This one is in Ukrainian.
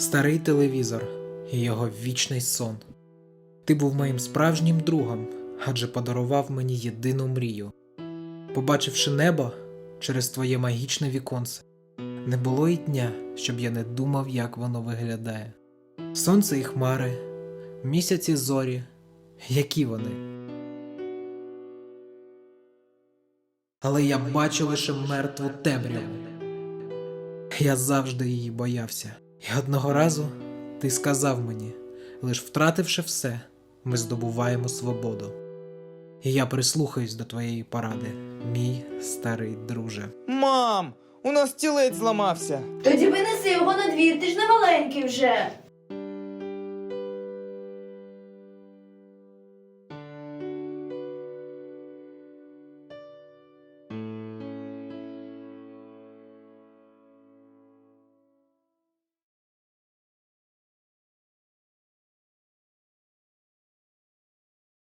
старий телевізор і його вічний сон. Ти був моїм справжнім другом, адже подарував мені єдину мрію. Побачивши небо через твоє магічне віконце, не було й дня, щоб я не думав, як воно виглядає. Сонце і хмари, місяці зорі, які вони. Але я бачу лише мертву темряву. Я завжди її боявся. І одного разу ти сказав мені, лиш втративши все, ми здобуваємо свободу. І я прислухаюсь до твоєї поради, мій старий друже. Мам, у нас тілець зламався. Тоді винеси його на двір, ти ж не маленький вже.